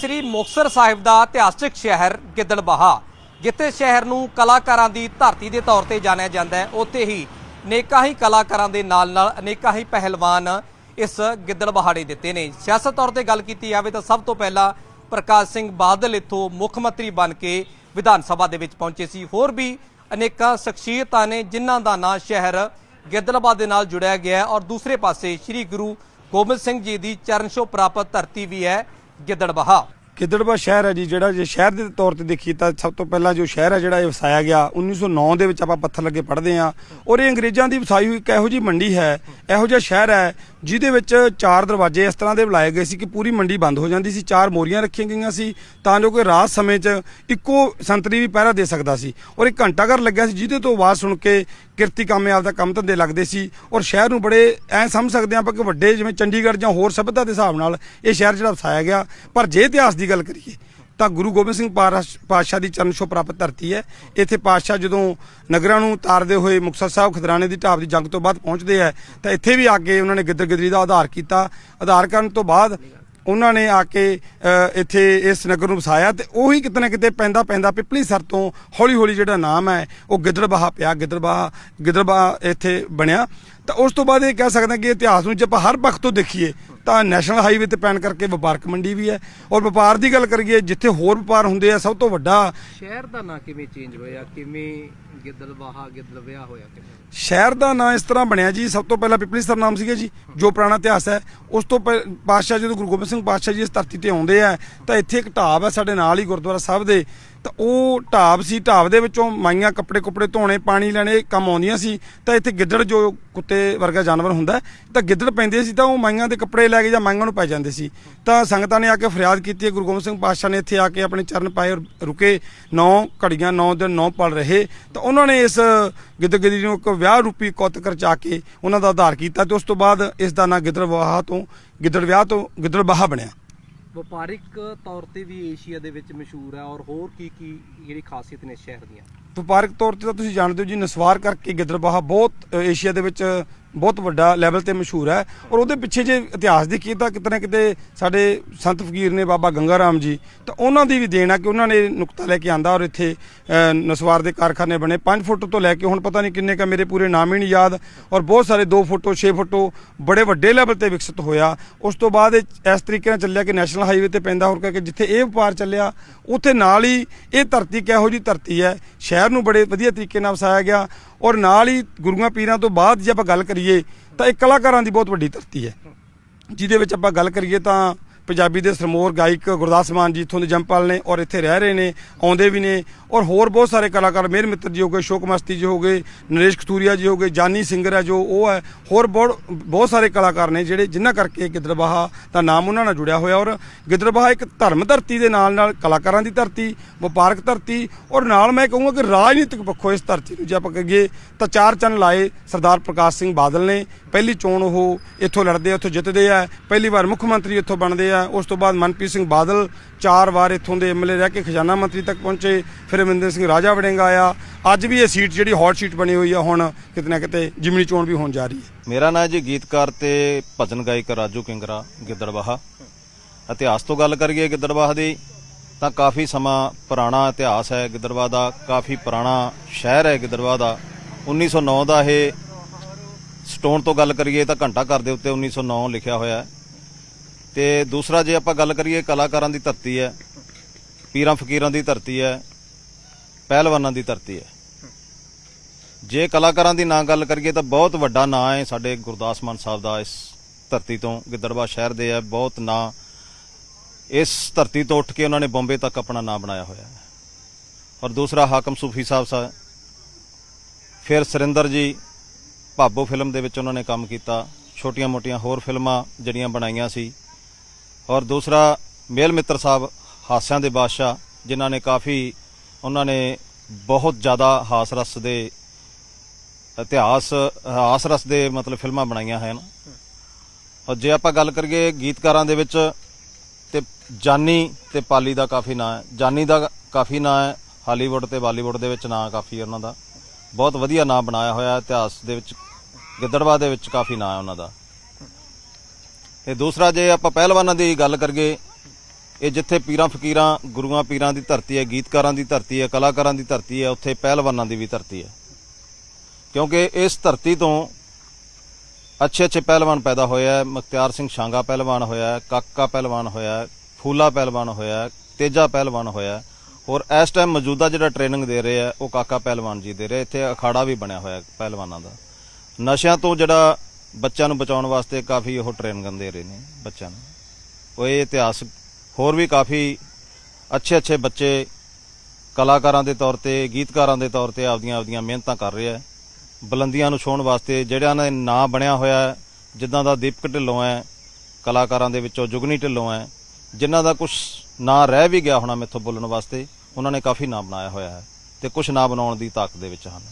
ਸ੍ਰੀ ਮੁਕਤਸਰ ਸਾਹਿਬ ਦਾ ਇਤਿਹਾਸਕ ਸ਼ਹਿਰ ਗਿੱਦੜਬਾਹਾ, ਜਿੱਥੇ ਸ਼ਹਿਰ ਨੂੰ ਕਲਾਕਾਰਾਂ ਦੀ ਧਰਤੀ ਦੇ ਤੌਰ ਤੇ ਜਾਣਿਆ ਜਾਂਦਾ ਹੈ, ਉੱਥੇ ਹੀ ਅਨੇਕਾਂ ਹੀ ਕਲਾਕਾਰਾਂ ਦੇ ਨਾਲ-ਨਾਲ ਅਨੇਕਾਂ ਹੀ ਪਹਿਲਵਾਨ ਇਸ ਗਿੱਦੜਬਾਹਾ ਨੇ ਦਿੱਤੇ ਨੇ। ਸਿਆਸਤ ਤੌਰ ਤੇ ਗੱਲ ਕੀਤੀ ਜਾਵੇ ਤਾਂ ਸਭ ਤੋਂ ਪਹਿਲਾਂ ਪ੍ਰਕਾਸ਼ ਸਿੰਘ ਬਾਦਲ ਇੱਥੋਂ ਮੁੱਖ ਮੰਤਰੀ ਬਣ ਕੇ ਵਿਧਾਨ ਸਭਾ ਦੇ ਵਿੱਚ ਪਹੁੰਚੇ ਸੀ। ਹੋਰ ਵੀ ਅਨੇਕਾਂ ਸ਼ਖਸੀਅਤਾਂ ਨੇ ਜਿਨ੍ਹਾਂ ਦਾ ਨਾਂ ਸ਼ਹਿਰ ਗਿੱਦੜਬਾਹਾ ਦੇ ਨਾਲ ਜੁੜਿਆ ਗਿਆ ਔਰ ਦੂਸਰੇ ਪਾਸੇ ਸ੍ਰੀ ਗੁਰੂ ਗੋਬਿੰਦ ਸਿੰਘ ਜੀ ਦੀ ਚਰਨ ਛੋਹ ਪ੍ਰਾਪਤ ਧਰਤੀ ਵੀ ਹੈ। ਗਿੱਦੜਬਾਹਾ। ਗਿੱਦੜਬਾ ਸ਼ਹਿਰ ਹੈ ਜੀ, ਜਿਹੜਾ ਜੇ ਸ਼ਹਿਰ ਦੇ ਤੌਰ ਤੇ ਦੇਖੀਏ ਤਾਂ ਸਭ ਤੋਂ ਪਹਿਲਾਂ ਜੋ ਸ਼ਹਿਰ ਹੈ ਜਿਹੜਾ ਇਹ ਵਸਾਇਆ ਗਿਆ 1909 ਦੇ ਵਿੱਚ ਆਪਾਂ ਪੱਥਰ ਲੱਗੇ ਪੜ੍ਹਦੇ ਆ ਔਰ ਇਹ ਅੰਗਰੇਜ਼ਾਂ ਦੀ ਵਸਾਈ ਹੋਈ ਇੱਕ ਇਹੋ ਜੀ ਮੰਡੀ ਹੈ, ਇਹੋ ਜਿਹਾ ਸ਼ਹਿਰ ਹੈ ਜਿਹਦੇ ਵਿੱਚ ਚਾਰ ਦਰਵਾਜ਼ੇ ਇਸ ਤਰ੍ਹਾਂ ਦੇ ਬੁਲਾਏ ਗਏ ਸੀ ਕਿ ਪੂਰੀ ਮੰਡੀ ਬੰਦ ਹੋ ਜਾਂਦੀ ਸੀ, ਚਾਰ ਮੋਰੀਆਂ ਰੱਖੀਆਂ ਗਈਆਂ ਸੀ, ਤਾਂ ਜੋ ਕਿ ਰਾਤ ਸਮੇਂ 'ਚ ਇੱਕੋ ਸੰਤਰੀ ਵੀ ਪਹਿਰਾ ਦੇ ਸਕਦਾ ਸੀ। ਔਰ ਇੱਕ ਘੰਟਾ ਘਰ ਲੱਗਿਆ ਸੀ, ਜਿਹਦੇ ਤੋਂ ਆਵਾਜ਼ ਸੁਣ ਕੇ ਕਿਰਤੀ ਕਾਮੇ ਆਪਦਾ ਕੰਮ ਧੰਦੇ ਲੱਗਦੇ ਸੀ। ਔਰ ਸ਼ਹਿਰ ਨੂੰ ਬੜੇ ਐ ਸਮਝ ਸਕਦੇ ਆਪਾਂ ਕਿ ਵੱਡੇ ਜਿਵੇਂ ਚੰਡੀਗੜ੍ਹ ਜਾਂ ਹੋਰ ਸਭਿਅਤਾ ਦੇ ਹਿਸਾਬ ਨਾਲ ਇਹ ਸ਼ਹਿਰ ਜਿਹੜਾ ਵਸਾਇਆ ਗਿਆ। ਪਰ ਜੇ ਇਤਿਹਾਸ ਦੀ ਗੱਲ ਕਰੀਏ ਤਾਂ ਗੁਰੂ ਗੋਬਿੰਦ ਸਿੰਘ ਪਾਰਾਸ਼- ਪਾਤਸ਼ਾਹ ਦੀ ਚਰਨ ਛੋ ਪ੍ਰਾਪਤ ਧਰਤੀ ਹੈ। ਇੱਥੇ ਪਾਤਸ਼ਾਹ ਜਦੋਂ ਨਗਰਾਂ ਨੂੰ ਤਾਰਦੇ ਹੋਏ ਮੁਕਤਸਰ ਸਾਹਿਬ ਖਦਰਾਣੇ ਦੀ ਢਾਬ ਦੀ ਜੰਗ ਤੋਂ ਬਾਅਦ ਪਹੁੰਚਦੇ ਆ ਤਾਂ ਇੱਥੇ ਵੀ ਆ ਕੇ ਉਹਨਾਂ ਨੇ ਗਿੱਦਰ ਗਿੱਦੜੀ ਦਾ ਆਧਾਰ ਕੀਤਾ। ਆਧਾਰ ਕਰਨ ਤੋਂ ਬਾਅਦ ਉਹਨਾਂ ਨੇ ਆ ਕੇ ਇੱਥੇ ਇਸ ਨਗਰ ਨੂੰ ਵਸਾਇਆ ਤੇ ਉਹੀ ਕਿਤੇ ਨਾ ਕਿਤੇ ਪੈਂਦਾ ਪੈਂਦਾ ਪਿਪਲੀ ਸਰ ਤੋਂ ਹੌਲੀ ਹੌਲੀ ਜਿਹੜਾ ਨਾਮ ਹੈ, ਉਹ ਗਿੱਦੜਬਾਹਾ ਪਿਆ। ਗਿੱਦੜਬਾਹਾ ਗਿੱਦੜਬਾਹਾ ਇੱਥੇ ਬਣਿਆ। ਤਾਂ ਉਸ ਤੋਂ ਬਾਅਦ ਇਹ ਕਹਿ ਸਕਦੇ ਹਾਂ ਕਿ ਇਤਿਹਾਸ ਨੂੰ ਜੇ ਆਪਾਂ ਹਰ ਪੱਖ ਤੋਂ ਦੇਖੀਏ ਤਾਂ ਨੈਸ਼ਨਲ ਹਾਈਵੇ ਤੇ ਪੈਣ ਕਰਕੇ ਵਪਾਰਕ ਮੰਡੀ ਵੀ ਹੈ। ਔਰ ਵਪਾਰ ਦੀ ਗੱਲ ਕਰੀਏ ਜਿੱਥੇ ਹੋਰ ਵਪਾਰ ਹੁੰਦੇ ਆ ਸਭ ਤੋਂ ਵੱਡਾ ਸ਼ਹਿਰ ਦਾ ਨਾਂ ਕਿਵੇਂ ਚੇਂਜ ਹੋਇਆ? ਕਿਵੇਂ ਗਿੱਦੜਬਾਹਾ ਗਿੱਦੜਵਿਆ ਹੋਇਆ ਕਿਵੇਂ? ਸ਼ਹਿਰ ਦਾ ਨਾਂ ਇਸ ਤਰ੍ਹਾਂ ਬਣਿਆ ਜੀ ਸਭ ਤੋਂ ਪਹਿਲਾਂ ਪਿਪਲੀ ਸਰ ਨਾਮ ਸੀਗਾ ਜੀ ਜੋ ਪੁਰਾਣਾ ਇਤਿਹਾਸ ਹੈ। ਉਸ ਤੋਂ ਪਹਿ- ਪਾਤਸ਼ਾਹ ਜਦੋਂ ਗੁਰੂ ਗੋਬਿੰਦ ਸਿੰਘ ਪਾਤਸ਼ਾਹ ਜੀ ਇਸ ਧਰਤੀ ਤੇ ਆਉਂਦੇ ਆ ਤਾਂ ਇੱਥੇ ਇੱਕ ਢਾਬ ਹੈ ਸਾਡੇ ਨਾਲ ਹੀ ਗੁਰਦੁਆਰਾ ਸਾਹਿਬ ਦੇ। ਤਾਂ ਉਹ ਢਾਬ ਸੀ ਢਾਬ ਦੇ ਵਿੱਚੋਂ ਮਾਈਆਂ ਕੱਪੜੇ ਕੁਪੜੇ ਧੋਣੇ ਪਾਣੀ ਲੈਣੇ ਕੰਮ ਆਉਂਦੀਆਂ ਸੀ। ਤਾਂ ਇੱਥੇ ਗਿੱਦੜ ਜੋ ਕੁੱਤੇ ਵਰਗਾ ਜਾਨਵਰ ਹੁੰਦਾ ਤਾਂ ਗਿੱਦੜ ਪੈਂਦੇ ਸੀ ਤਾਂ ਉਹ ਮਾਈਆਂ ਦੇ ਕੱਪੜੇ ਲੈ ਕੇ ਜਾਂ ਮਾਈਆਂ ਨੂੰ ਪੈ ਜਾਂਦੇ ਸੀ। ਤਾਂ ਸੰਗਤਾਂ ਨੇ ਆ ਕੇ ਫਰਿਆਦ ਕੀਤੀ ਹੈ, ਗੁਰੂ ਗੋਬਿੰਦ ਸਿੰਘ ਪਾਤਸ਼ਾਹ ਨੇ ਇੱਥੇ ਆ ਕੇ ਆਪਣੇ ਚਰਨ ਪਾਏ ਔਰ ਰੁਕੇ। 9 ਘੜੀਆਂ 9 ਦਿਨ 9 ਪਲ ਰਹੇ। ਤਾਂ ਉਹਨਾਂ ਨੇ ਇਸ ਗਿੱਦੜ ਗਿੱਦੜੀ ਨੂੰ ਇੱਕ ਵਿਆਹ ਰੂਪੀ ਕੁੱਤ ਕਰਚਾ ਕੇ ਉਹਨਾਂ ਦਾ ਆਧਾਰ ਕੀਤਾ ਤੇ ਉਸ ਤੋਂ ਬਾਅਦ ਇਸ ਦਾ ਨਾਂ ਗਿੱਦੜ ਗਿੱਦੜਵਾਹਾ ਤੋਂ ਗਿੱਦੜ ਵਿਆਹ ਤੋਂ ਗਿੱਦੜ ਗਿੱਦੜਬਾਹਾ ਬਣਿਆ। ਵਪਾਰਿਕ ਤੌਰ ਤੇ ਵੀ ਏਸ਼ੀਆ ਦੇ ਵਿੱਚ ਮਸ਼ਹੂਰ ਹੈ ਔਰ ਹੋਰ ਕੀ ਕੀ ਜਿਹੜੀ ਖਾਸੀਅਤ ਨੇ ਇਸ ਸ਼ਹਿਰ ਦੀਆਂ? ਵਪਾਰਕ ਤੌਰ ਤੇ ਤਾਂ ਤੁਸੀਂ ਜਾਣਦੇ ਹੋ ਜੀ, ਨਸਵਾਰ ਕਰਕੇ ਗਿੱਦੜਬਾਹਾ ਬਹੁਤ ਏਸ਼ੀਆ ਦੇ ਵਿੱਚ ਬਹੁਤ ਵੱਡਾ ਲੈਵਲ ਤੇ ਮਸ਼ਹੂਰ ਹੈ। ਔਰ ਉਹਦੇ ਪਿੱਛੇ ਜੇ ਇਤਿਹਾਸ ਦੇਖੀਏ ਕੀਤਾ ਕਿਤੇ ਨਾ ਕਿਤੇ ਸਾਡੇ ਸੰਤ ਫਕੀਰ ਨੇ ਬਾਬਾ ਗੰਗਾ ਰਾਮ ਜੀ, ਤਾਂ ਉਹਨਾਂ ਦੀ ਵੀ ਦੇਣ ਆ ਕਿ ਉਹਨਾਂ ਨੇ ਨੁਕਤਾ ਲੈ ਕੇ ਆਂਦਾ ਔਰ ਇੱਥੇ ਨਸਵਾਰ ਦੇ ਕਾਰਖਾਨੇ ਬਣੇ। 5 ਫੁੱਟ ਤੋਂ ਲੈ ਕੇ ਹੁਣ ਪਤਾ ਨਹੀਂ ਕਿੰਨੇ ਕਾ ਮੇਰੇ ਪੂਰੇ ਨਾਮ ਹੀ ਨਹੀਂ ਯਾਦ। ਔਰ ਬਹੁਤ ਸਾਰੇ 2 ਫੁੱਟੋ 6 ਫੁੱਟੋ ਬੜੇ ਵੱਡੇ ਲੈਵਲ ਤੇ ਵਿਕਸਿਤ ਹੋਇਆ। ਉਸ ਤੋਂ ਬਾਅਦ ਇਹ ਇਸ ਤਰੀਕੇ ਨਾਲ ਚੱਲਿਆ ਕਿ ਨੈਸ਼ਨਲ ਹਾਈਵੇ ਤੇ ਪੈਂਦਾ। ਹੋਰ ਕਰਕੇ ਜਿੱਥੇ ਇਹ ਵਪਾਰ ਚੱਲਿਆ, ਉੱਥੇ ਨਾਲ ਹੀ ਇਹ ਧਰਤੀ ਕਿਹੋ ਜੀ ਧਰਤੀ ਹੈ, ਸ਼ਹਿਰ ਨੂੰ ਬੜੇ ਵਧੀਆ ਤਰੀਕੇ ਨਾਲ ਵਸਾਇਆ ਗਿਆ। ਔਰ ਨਾਲ ਹੀ ਗੁਰੂਆਂ ਪੀਰਾਂ ਤੋਂ ਬਾਅਦ ਜੇ ਆਪਾਂ ਗੱਲ ਕਰੀਏ ਤਾਂ ਇਹ ਕਲਾਕਾਰਾਂ ਦੀ ਬਹੁਤ ਵੱਡੀ ਧਰਤੀ ਹੈ। ਜਿਹਦੇ ਵਿੱਚ ਆਪਾਂ ਗੱਲ ਕਰੀਏ ਤਾਂ ਪੰਜਾਬੀ ਦੇ ਸਰਮੋਰ ਗਾਇਕ ਗੁਰਦਾਸ ਮਾਨ ਜੀ ਇੱਥੋਂ ਦੇ ਜੰਪਲ ਨੇ ਔਰ ਇੱਥੇ ਰਹਿ ਰਹੇ ਨੇ, ਆਉਂਦੇ ਵੀ ਨੇ ਔਰ ਹੋਰ ਬਹੁਤ ਸਾਰੇ ਕਲਾਕਾਰ ਮੇਰ ਮਿੱਤਰ ਜੀ ਹੋ ਗਏ, ਸ਼ੋਕ ਮਸਤੀ ਜੀ ਹੋ ਗਏ, ਨਰੇਸ਼ ਖਤੂਰੀਆ ਜੀ ਹੋ ਗਏ, ਜਾਨੀ ਸਿੰਗਰ ਹੈ ਜੋ ਉਹ ਹੈ, ਹੋਰ ਬਹੁਤ ਬਹੁਤ ਸਾਰੇ ਕਲਾਕਾਰ ਨੇ ਜਿਹੜੇ ਜਿਨ੍ਹਾਂ ਕਰਕੇ ਗਿੱਦੜਬਾਹਾ ਦਾ ਨਾਮ ਉਹਨਾਂ ਨਾਲ ਜੁੜਿਆ ਹੋਇਆ ਔਰ ਗਿੱਦੜਬਾਹਾ ਇੱਕ ਧਰਮ ਧਰਤੀ ਦੇ ਨਾਲ ਨਾਲ ਕਲਾਕਾਰਾਂ ਦੀ ਧਰਤੀ, ਵਪਾਰਕ ਧਰਤੀ ਔਰ ਨਾਲ ਮੈਂ ਕਹੂੰਗਾ ਕਿ ਰਾਜਨੀਤਿਕ ਪੱਖੋਂ ਇਸ ਧਰਤੀ ਨੂੰ ਜੇ ਆਪਾਂ ਕਹੀਏ ਤਾਂ ਚਾਰ ਚੰਨ ਲਾਏ ਸਰਦਾਰ ਪ੍ਰਕਾਸ਼ ਸਿੰਘ ਬਾਦਲ ਨੇ, ਪਹਿਲੀ ਚੋਣ ਉਹ ਇੱਥੋਂ ਲੜਦੇ ਆ ਇੱਥੋਂ ਜਿੱਤਦੇ ਆ, ਪਹਿਲੀ ਵਾਰ ਮੁੱਖ ਮੰਤਰੀ ਇੱਥੋਂ ਬਣਦੇ ਆ ਉਸ ਤੋਂ ਬਾਅਦ ਮਨਪ੍ਰੀਤ ਸਿੰਘ ਬਾਦਲ ਚਾਰ ਵਾਰ ਇੱਥੋਂ ਦੇ ਐਮਐਲਏ ਰਹਿ ਕੇ ਖਜ਼ਾਨਾ ਮੰਤਰੀ ਤੱਕ ਪਹੁੰਚੇ। ਫਿਰ ਅਮਰਿੰਦਰ ਸਿੰਘ ਰਾਜਾ ਵੜਿੰਗ ਆਇਆ। ਅੱਜ ਵੀ ਇਹ ਸੀਟ ਜਿਹੜੀ ਹੌਟ ਸੀਟ ਬਣੀ ਹੋਈ ਆ, ਹੁਣ ਕਿਤੇ ਨਾ ਕਿਤੇ ਜਿਮਨੀ ਚੋਣ ਵੀ ਹੋਣ ਜਾ ਰਹੀ ਹੈ। ਮੇਰਾ ਨਾਮ ਜੀ ਗੀਤਕਾਰ ਤੇ ਭਜਨ ਗਾਇਕ ਰਾਜੂ ਕਿੰਗਰਾ, ਗਿੱਦੜਬਾਹਾ। ਇਤਿਹਾਸ ਤੋਂ ਗੱਲ ਕਰੀਏ ਗਿੱਦੜਬਾਹਾ ਦੀ, ਤਾਂ ਕਾਫੀ ਸਮਾਂ ਪੁਰਾਣਾ ਇਤਿਹਾਸ ਹੈ ਗਿੱਦੜਬਾਹਾ ਦਾ, ਕਾਫੀ ਪੁਰਾਣਾ ਸ਼ਹਿਰ ਹੈ ਗਿੱਦੜਬਾਹਾ ਦਾ। 1909 ਦਾ ਇਹ ਸਟੋਨ ਤੋਂ ਗੱਲ ਕਰੀਏ ਤਾਂ ਘੰਟਾ ਘਰ ਦੇ ਉੱਤੇ 1909 ਲਿਖਿਆ ਹੋਇਆ ਹੈ। ਤੇ ਦੂਸਰਾ ਜੇ ਆਪਾਂ ਗੱਲ ਕਰੀਏ ਕਲਾਕਾਰਾਂ ਦੀ ਧਰਤੀ ਹੈ, ਪੀਰਾਂ ਫਕੀਰਾਂ ਦੀ ਧਰਤੀ ਹੈ, ਪਹਿਲਵਾਨਾਂ ਦੀ ਧਰਤੀ ਹੈ। ਜੇ ਕਲਾਕਾਰਾਂ ਦੀ ਨਾਂ ਗੱਲ ਕਰੀਏ ਤਾਂ ਬਹੁਤ ਵੱਡਾ ਨਾਂ ਹੈ ਸਾਡੇ ਗੁਰਦਾਸ ਮਾਨ ਸਾਹਿਬ ਦਾ ਇਸ ਧਰਤੀ ਤੋਂ, ਗਿੱਦੜਵਾ ਸ਼ਹਿਰ ਦੇ ਹੈ, ਬਹੁਤ ਨਾਂ ਇਸ ਧਰਤੀ ਤੋਂ ਉੱਠ ਕੇ ਉਹਨਾਂ ਨੇ ਬੰਬੇ ਤੱਕ ਆਪਣਾ ਨਾਂ ਬਣਾਇਆ ਹੋਇਆ ਹੈ। ਔਰ ਦੂਸਰਾ ਹਾਕਮ ਸੂਫੀ ਸਾਹਿਬ ਸਾ, ਫਿਰ ਸਰਿੰਦਰ ਜੀ, ਭਾਬੋ ਫਿਲਮ ਦੇ ਵਿੱਚ ਉਹਨਾਂ ਨੇ ਕੰਮ ਕੀਤਾ ਛੋਟੀਆਂ-ਮੋਟੀਆਂ ਹੋਰ ਫਿਲਮਾਂ ਜਿਹੜੀਆਂ ਬਣਾਈਆਂ ਸੀ। ਔਰ ਦੂਸਰਾ ਮੇਲ ਮਿੱਤਰ ਸਾਹਿਬ ਹਾਸਿਆਂ ਦੇ ਬਾਦਸ਼ਾਹ, ਜਿਨ੍ਹਾਂ ਨੇ ਕਾਫੀ ਉਹਨਾਂ ਨੇ ਬਹੁਤ ਜ਼ਿਆਦਾ ਹਾਸ ਰਸ ਦੇ ਇਤਿਹਾਸ, ਹਾਸ ਰਸ ਦੇ ਮਤਲਬ ਫਿਲਮਾਂ ਬਣਾਈਆਂ ਹਨ। ਔਰ ਜੇ ਆਪਾਂ ਗੱਲ ਕਰੀਏ ਗੀਤਕਾਰਾਂ ਦੇ ਵਿੱਚ, ਤੇ ਜਾਨੀ ਤੇ ਪਾਲੀ ਦਾ ਕਾਫੀ ਨਾਂ ਹੈ। ਜਾਨੀ ਦਾ ਕਾਫੀ ਨਾਂ ਹੈ, ਹਾਲੀਵੁੱਡ ਤੇ ਬਾਲੀਵੁੱਡ ਦੇ ਵਿੱਚ ਨਾਂ ਕਾਫੀ ਹੈ ਉਹਨਾਂ ਦਾ। ਬਹੁਤ ਵਧੀਆ ਨਾਂ ਬਣਾਇਆ ਹੋਇਆ ਇਤਿਹਾਸ ਦੇ ਵਿੱਚ, ਗਿੱਦੜਵਾ ਦੇ ਵਿੱਚ ਕਾਫੀ ਨਾਂ ਹੈ ਉਹਨਾਂ ਦਾ। ਤੇ ਦੂਸਰਾ ਜੇ ਆਪਾਂ ਪਹਿਲਵਾਨਾਂ ਦੀ ਗੱਲ ਕਰੀਏ, ਇਹ ਜਿੱਥੇ ਪੀਰਾਂ ਫਕੀਰਾਂ, ਗੁਰੂਆਂ ਪੀਰਾਂ ਦੀ ਧਰਤੀ ਹੈ, ਗੀਤਕਾਰਾਂ ਦੀ ਧਰਤੀ ਹੈ, ਕਲਾਕਾਰਾਂ ਦੀ ਧਰਤੀ ਹੈ, ਉੱਥੇ ਪਹਿਲਵਾਨਾਂ ਦੀ ਵੀ ਧਰਤੀ ਹੈ। ਕਿਉਂਕਿ ਇਸ ਧਰਤੀ ਤੋਂ ਅੱਛੇ ਅੱਛੇ ਪਹਿਲਵਾਨ ਪੈਦਾ ਹੋਇਆ ਹੈ, ਮੁਖਤਿਆਰ ਸਿੰਘ ਸ਼ਾਂਗਾ ਪਹਿਲਵਾਨ ਹੋਇਆ ਕਾਕਾ ਪਹਿਲਵਾਨ ਹੋਇਆ ਫੂਲਾ ਪਹਿਲਵਾਨ ਹੋਇਆ ਤੇਜਾ ਪਹਿਲਵਾਨ ਹੋਇਆ ਹੈ। ਔਰ ਇਸ ਟਾਈਮ ਮੌਜੂਦਾ ਜਿਹੜਾ ਟ੍ਰੇਨਿੰਗ ਦੇ ਰਹੇ ਆ ਉਹ ਕਾਕਾ ਪਹਿਲਵਾਨ ਜੀ ਦੇ ਰਹੇ ਇੱਥੇ ਅਖਾੜਾ ਵੀ ਬਣਿਆ ਹੋਇਆ ਪਹਿਲਵਾਨਾਂ ਦਾ। ਨਸ਼ਿਆਂ ਤੋਂ ਜਿਹੜਾ ਬੱਚਿਆਂ ਨੂੰ ਬਚਾਉਣ ਵਾਸਤੇ ਕਾਫੀ ਉਹ ਟ੍ਰੇਨਿੰਗ ਦੇ ਰਹੇ ਨੇ ਬੱਚਿਆਂ ਨੂੰ। ਉਹ ਇਹ ਇਤਿਹਾਸ ਹੋਰ ਵੀ ਕਾਫੀ ਅੱਛੇ ਅੱਛੇ ਬੱਚੇ ਕਲਾਕਾਰਾਂ ਦੇ ਤੌਰ ਤੇ, ਗੀਤਕਾਰਾਂ ਦੇ ਤੌਰ ਤੇ ਆਪਦੀਆਂ ਆਪਦੀਆਂ ਮਿਹਨਤਾਂ ਕਰ ਰਹੇ ਆ ਬੁਲੰਦੀਆਂ ਨੂੰ ਛੋਣ ਵਾਸਤੇ ਜਿਹੜਿਆਂ ਦਾ ਨਾਂ ਬਣਿਆ ਹੋਇਆ ਜਿੱਦਾਂ ਦਾ ਦੀਪਕ ਢਿੱਲੋਂ ਹੈ, ਕਲਾਕਾਰਾਂ ਦੇ ਵਿੱਚੋਂ ਜੁਗਨੀ ਢਿੱਲੋਂ ਹੈ, ਜਿਨ੍ਹਾਂ ਦਾ ਕੁਝ ਨਾਂ ਰਹਿ ਵੀ ਗਿਆ ਹੋਣਾ ਮੈਥੋਂ ਬੋਲਣ ਵਾਸਤੇ, ਉਹਨਾਂ ਨੇ ਕਾਫੀ ਨਾਂ ਬਣਾਇਆ ਹੋਇਆ ਹੈ ਤੇ ਕੁਝ ਨਾਂ ਬਣਾਉਣ ਦੀ ਤਾਕਤ ਦੇ ਵਿੱਚ ਹਨ।